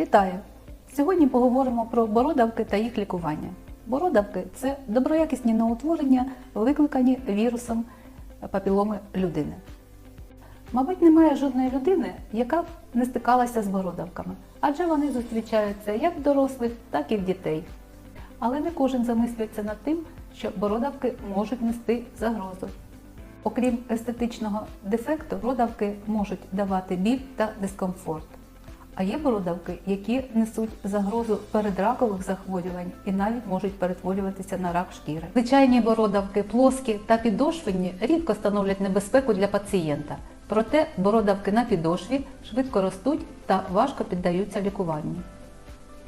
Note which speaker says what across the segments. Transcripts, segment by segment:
Speaker 1: Вітаю! Сьогодні поговоримо про бородавки та їх лікування. Бородавки це доброякісні новоутворення, викликані вірусом папіломи людини. Мабуть, немає жодної людини, яка б не стикалася з бородавками, адже вони зустрічаються як в дорослих, так і в дітей. Але не кожен замислюється над тим, що бородавки можуть нести загрозу. Окрім естетичного дефекту, бородавки можуть давати біль та дискомфорт. А є бородавки, які несуть загрозу передракових захворювань і навіть можуть перетворюватися на рак шкіри. Звичайні бородавки, плоскі та підошвені рідко становлять небезпеку для пацієнта. Проте бородавки на підошві швидко ростуть та важко піддаються лікуванню.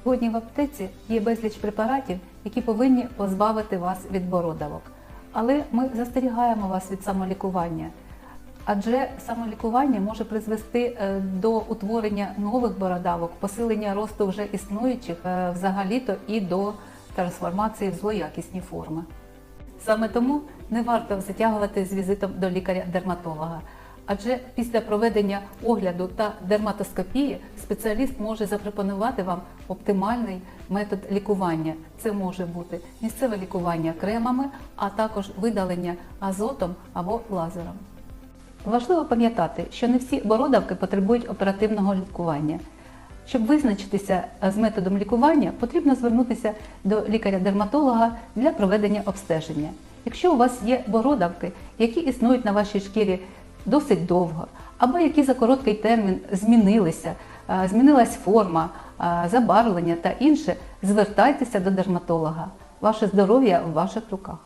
Speaker 1: Сьогодні в аптеці є безліч препаратів, які повинні позбавити вас від бородавок. Але ми застерігаємо вас від самолікування, адже самолікування може призвести е, до утворення нових бородавок, посилення росту вже існуючих е, взагалі-то і до трансформації в злоякісні форми. Саме тому не варто затягувати з візитом до лікаря-дерматолога. Адже після проведення огляду та дерматоскопії спеціаліст може запропонувати вам оптимальний метод лікування. Це може бути місцеве лікування кремами, а також видалення азотом або лазером. Важливо пам'ятати, що не всі бородавки потребують оперативного лікування. Щоб визначитися з методом лікування, потрібно звернутися до лікаря-дерматолога для проведення обстеження. Якщо у вас є бородавки, які існують на вашій шкірі досить довго, або які за короткий термін змінилися, е, змінилась форма, е, забарвлення та інше, звертайтеся до дерматолога. Ваше здоров'я в ваших руках.